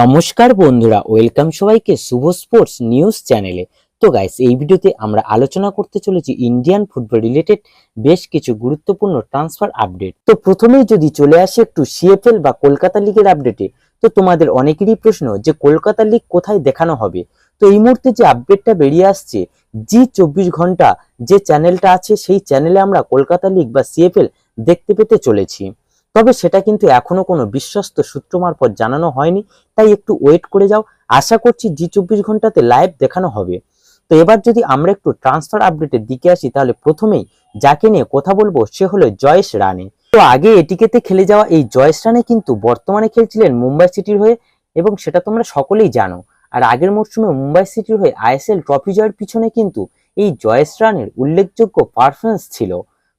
নমস্কার বন্ধুরা, ওয়েলকাম সবাইকে শুভ স্পোর্টস নিউজ চ্যানেলে। তো গাইস এই ভিডিওতে আমরা আলোচনা করতে চলেছি ইন্ডিয়ান ফুটবল রিলেটেড বেশ কিছু গুরুত্বপূর্ণ ট্রান্সফার আপডেট তো প্রথমেই যদি চলে আসে একটু সিএফএল বা কলকাতা লিগের আপডেটে তো তোমাদের অনেকেরই প্রশ্ন যে কলকাতা লিগ কোথায় দেখানো হবে? তো এই মুহূর্তে যে আপডেটটা বেরিয়ে আসছে জি চব্বিশ ঘণ্টা যে চ্যানেলটা আছে, সেই চ্যানেলে আমরা কলকাতা লিগ বা সিএফএল দেখতে পেতে চলেছি। তবে সেটা কিন্তু এখনও কোনো বিশ্বস্ত সূত্র মারফত জানানো হয়নি, তাই একটু ওয়েট করে যাও। আশা করছি জি চব্বিশ ঘন্টাতে লাইভ দেখানো হবে। তো এবার যদি আমরা একটু ট্রান্সফার আপডেটের দিকে আসি, তাহলে প্রথমেই যাকে নিয়ে কথা বলব, সে হলো জয়েশ রানে তো আগে এটিকেতে খেলে যাওয়া এই জয়েশ রানে কিন্তু বর্তমানে খেলছিলেন মুম্বাই সিটির হয়ে, এবং সেটা তোমরা সকলেই জানো। আর আগের মরশুমে মুম্বাই সিটির হয়ে আইএসএল ট্রফি জয়ের পিছনে কিন্তু এই জয়েশ রানের উল্লেখযোগ্য পারফরমেন্স ছিল।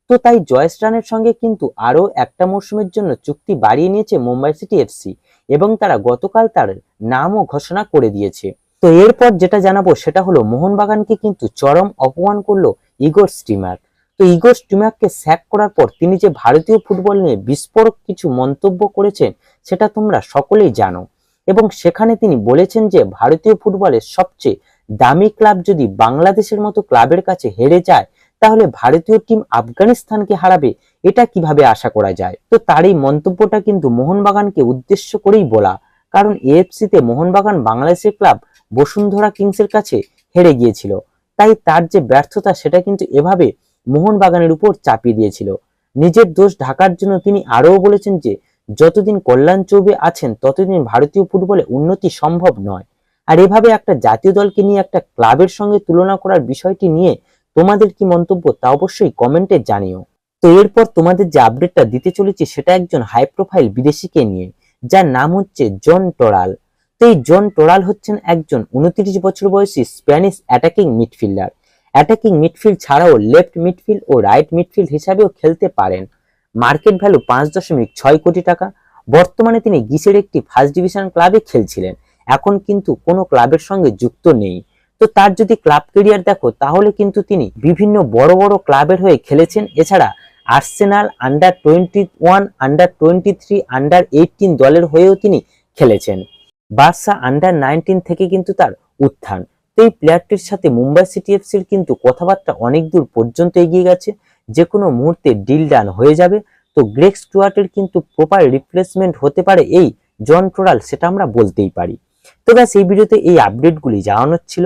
তো তাই জয়েশ রানের সঙ্গে কিন্তু আরও একটা মরশুমের জন্য চুক্তি বাড়িয়ে নিয়েছে মুম্বাই সিটি এফসি এবং তারা গতকাল তার নামও ঘোষণা করে দিয়েছে। তো এরপর যেটা জানাব সেটা হলো মোহনবাগানকে কিন্তু চরম অপমান করল ইগোর স্টিমার তো ইগোর স্টিমারকে স্যাক করার পর তিনি যে ভারতীয় ফুটবল নিয়ে বিস্ফোরক কিছু মন্তব্য করেছেন, সেটা তোমরা সকলেই জানো। এবং সেখানে তিনি বলেছেন যে ভারতীয় ফুটবলের সবচেয়ে দামি ক্লাব যদি বাংলাদেশের মতো ক্লাবের কাছে হেরে যায় তাহলে ভারতীয় টিম আফগানিস্তানকে হারাবে? এটা কীভাবে আশা করা যায়? তো তার এই মন্তব্যটা কিন্তু মোহনবাগানকে উদ্দেশ্য করেই বলা। কারণ এএফসিতে মোহনবাগান বাংলাদেশের ক্লাব বসুন্ধরা কিংসের কাছে হেরে গিয়েছিল। তাই তার যে ব্যর্থতা, সেটা কিন্তু এভাবে মোহনবাগানের উপর চাপিয়ে দিয়েছিল। নিজের দোষ ঢাকার জন্য তিনি আরও বলেছেন যে, যতদিন কল্যাণ চৌবে আছেন, ততদিন ভারতীয় ফুটবলে উন্নতি সম্ভব নয়। আর এভাবে একটা জাতীয় দলকে নিয়ে একটা ক্লাবের সঙ্গে তুলনা করার বিষয়টি নিয়ে তোমাদের কি মন্তব্য তা অবশ্যই কমেন্টে জানিও। তো এরপর তোমাদের যে আপডেটটা দিতে চলেছি সেটা একজন হাই প্রোফাইল বিদেশিকে নিয়ে, যার নাম হচ্ছে জন টোরাল। তো এই জন টোরাল হচ্ছেন একজন উনত্রিশ বছর বয়সী Spanish attacking midfielder attacking midfield ছাড়াও লেফট মিডফিল্ড ও রাইট মিডফিল্ড হিসাবেও খেলতে পারেন। মার্কেট ভ্যালু পাঁচ দশমিক ছয় কোটি টাকা। বর্তমানে তিনি গিসের একটি ফার্স্ট ডিভিশন ক্লাবে খেলছিলেন। এখন কিন্তু কোনো ক্লাবের সঙ্গে যুক্ত নেই। তো তার যদি ক্লাব কেরিয়ার দেখো, তাহলে কিন্তু তিনি বিভিন্ন বড় বড় ক্লাবের হয়ে খেলেছেন। এছাড়া Arsenal under twenty one under twenty three under eighteen দলের হয়েও তিনি খেলেছেন। বার্সা আন্ডার নাইনটিন থেকে কিন্তু তার উত্থান। তো এই প্লেয়ারটির সাথে মুম্বাই সিটি এফসির কিন্তু কথাবার্তা অনেক দূর পর্যন্ত এগিয়ে গেছে। যে কোনো মুহূর্তে ডিল ডান হয়ে যাবে। তো গ্রেক স্টুয়ার্টের কিন্তু প্রপার রিপ্লেসমেন্ট হতে পারে এই জন টোরাল সেটা আমরা বলতেই পারি। তো ব্যাস, এই ভিডিওতে এই আপডেটগুলি জানানোর ছিল।